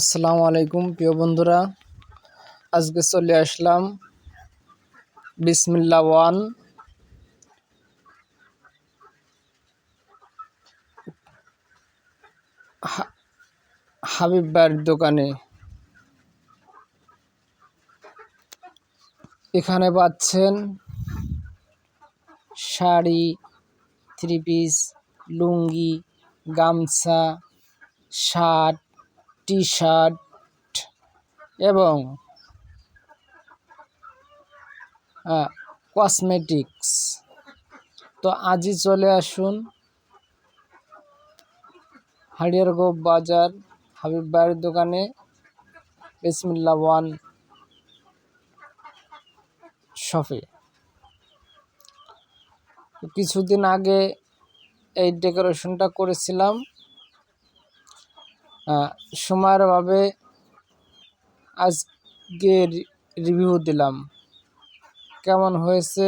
আসসালামু আলাইকুম, প্রিয় বন্ধুরা। আজকে চলে আসলাম বিসমিল্লা ওয়ান। হাবিব বাড়ির দোকানে। এখানে পাচ্ছেন শাড়ি থ্রি পিস লুঙ্গি, গামছা, শার্ট টি শার্ট এবং কসমেটিক্স। তো আজই চলে আসুন হাড়িয়ারগোপ বাজার, হাবিব বাড়ির দোকানে। বিসমিল্লা ওয়ান শপে। কিছুদিন আগে এই ডেকোরেশনটা করেছিলাম। সময়ের আজকে রিভিউ দিলাম। কেমন হয়েছে?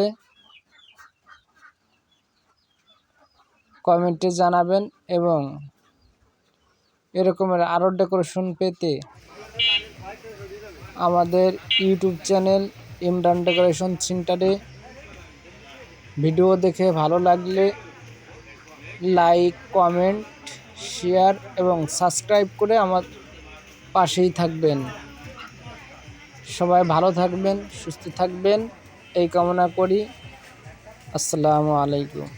কমেন্টে জানাবেন এবং এরকমের আরও ডেকোরেশন পেতে আমাদের ইউটিউব চ্যানেল ইমরান ডেকোরেশন সেন্টারে ভিডিও দেখে ভালো লাগলে লাইক কমেন্ট শেয়ার এবং সাবস্ক্রাইব করে আমার পাশেই থাকবেন। সবাই ভালো থাকবেন, সুস্থ থাকবেন, এই কামনা করি। আসসালামু আলাইকুম।